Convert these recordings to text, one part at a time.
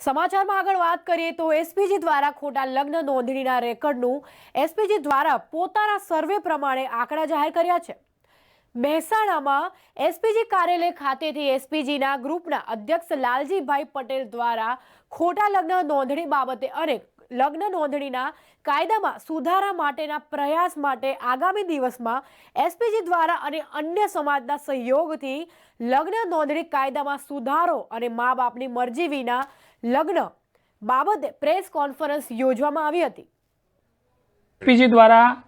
સમાચારમાં આગળ વાત કરીએ તો એસપીજી દ્વારા ખોટા લગ્ન નોંધણીના રેકર્ડનું એસપીજી દ્વારા પોતાના સર્વે પ્રમાણે આંકડા જાહેર કર્યા છે. મહેસાણામાં એસપીજી કાર્યાલય ખાતેથી એસપીજીના ગ્રુપના અધ્યક્ષ લાલજીભાઈ પટેલ દ્વારા ખોટા લગ્ન નોંધણી બાબતે અને લગ્ન નોંધણીના કાયદામાં સુધારા માટેના પ્રયાસ માટે આગામી દિવસમાં એસપીજી દ્વારા અને અન્ય સમાજના સહયોગથી લગ્ન નોંધણી કાયદામાં સુધારો અને મા બાપની મરજી વિના લગ્ન બાબતે પ્રેસ કોન્ફરન્સ યોજવામાં આવી હતી. પીજી દ્વારા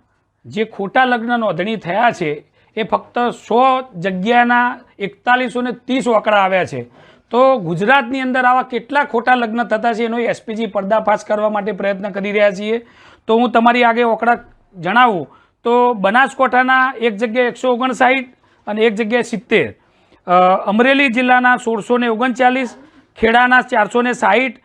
જે ખોટા લગ્ન નોંધણી થયા છે, એ ફક્ત સો જગ્યાના એકતાલીસો ને ત્રીસ વકડા આવ્યા છે. તો ગુજરાતની અંદર આવા કેટલા ખોટા લગ્ન થતા છે, એનો એસપીજી પર્દાફાશ કરવા માટે પ્રયત્ન કરી રહ્યા છીએ. તો હું તમારી આગળ આંકડા જણાવું, તો બનાસકાંઠાના એક જગ્યાએ એકસો ઓગણસાઠ અને એક જગ્યાએ સિત્તેર અમરેલી જિલ્લાના સોળસો ને ઓગણચાલીસ ખેડાના ચારસો ને સાહીઠ,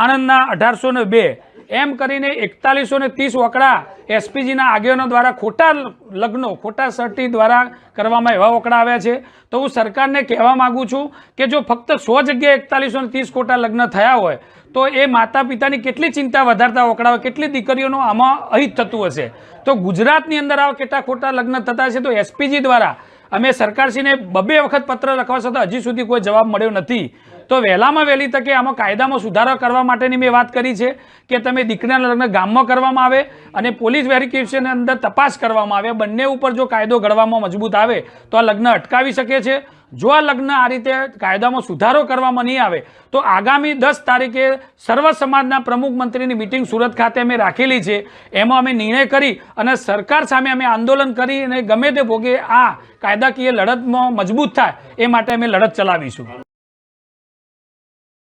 આણંદના અઢારસો ને બે. એમ કરીને એકતાલીસો ને ત્રીસ વકડા એસપીજીના આગેવાનો દ્વારા ખોટા લગ્નો, ખોટા સર્ટી દ્વારા કરવામાં એવા વકડા આવ્યા છે. તો હું સરકારને કહેવા માગું છું કે જો ફક્ત સો જગ્યાએ એકતાલીસો ને ત્રીસ ખોટા લગ્ન થયા હોય, તો એ માતા પિતાની કેટલી ચિંતા વધારતા વકડા હોય, કેટલી દીકરીઓનું આમાં અહિત થતું હશે? તો ગુજરાતની અંદર આવા કેટલા ખોટા લગ્ન થતા છે તો એસપીજી દ્વારા અમે સરકારશ્રીને બબે વખત પત્ર લખવા છતાં હજી સુધી કોઈ જવાબ મળ્યો નથી. તો વહેલામાં વહેલી તકે આમાં કાયદામાં સુધારો કરવા માટેની મેં વાત કરી છે કે તમે દીકરીના લગ્ન ગામમાં કરવામાં આવે અને પોલીસ વેરિફિકેશન અંદર તપાસ કરવામાં આવે, બંને ઉપર જો કાયદો ઘડવામાં મજબૂત આવે તો આ લગ્ન અટકાવી શકે છે. જો આ લગ્ન આ રીતે કાયદામાં સુધારો કરવામાં નહીં આવે તો આગામી દસ તારીખે સર્વ સમાજના પ્રમુખ મંત્રીની મિટિંગ સુરત ખાતે અમે રાખેલી છે. એમાં અમે નિર્ણય કરી અને સરકાર સામે અમે આંદોલન કરી અને ગમે તે ભોગે આ કાયદાકીય લડતમાં મજબૂત થાય એ માટે અમે લડત ચલાવીશું.